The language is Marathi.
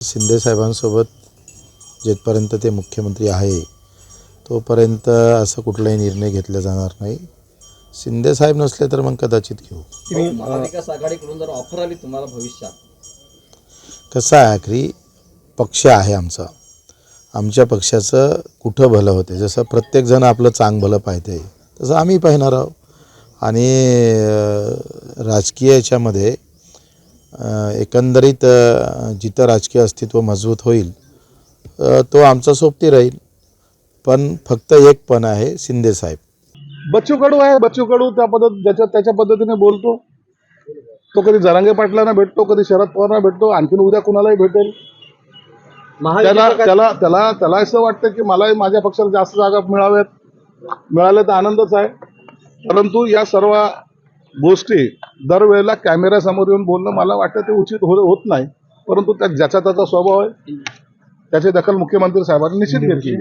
शिंदे साहेबांसोबत जेथपर्यंत ते मुख्यमंत्री आहे तोपर्यंत असं कुठलाही निर्णय घेतला जाणार नाही. शिंदे साहेब नसले तर मग कदाचित घेऊ. भाऊ, महाविकास आघाडीकडून जर ऑफर आली तुम्हाला भविष्यात? कसं आहे आखरी? पक्ष आहे आमचा. आमच्या पक्षाचं कुठं भलं होते जसं प्रत्येकजण आपलं चांग भलं पाहते तसं आम्ही पाहणार आहोत. आणि राजकीय याच्यामध्ये एकंदरीत जिथं राजकीय अस्तित्व मजबूत होईल तो आमचा सोबती राहील. पण फक्त एक पण आहे शिंदे साहेब. बच्चू कडू आहे बच्चू कडू त्या पद्धत ज्याच्या त्याच्या पद्धतीने बोलतो. तो कधी जरांगे पाटलांना भेटतो कधी शरद पवारांना भेटतो आणखीन उद्या कुणालाही भेटेल. त्याला त्याला त्याला त्याला असं वाटतं की मलाही माझ्या पक्षाला जास्त जागा मिळाव्यात. मिळाल्या तर आनंदच आहे. परंतु या सर्व गोष्टी दरवेळेला कॅमेऱ्यासमोर येऊन बोलणं मला वाटतं ते उचित हो होत नाही. परंतु त्या ज्याचा त्याचा स्वभाव आहे त्याची दखल मुख्यमंत्री साहेबांनी निश्चित घेतली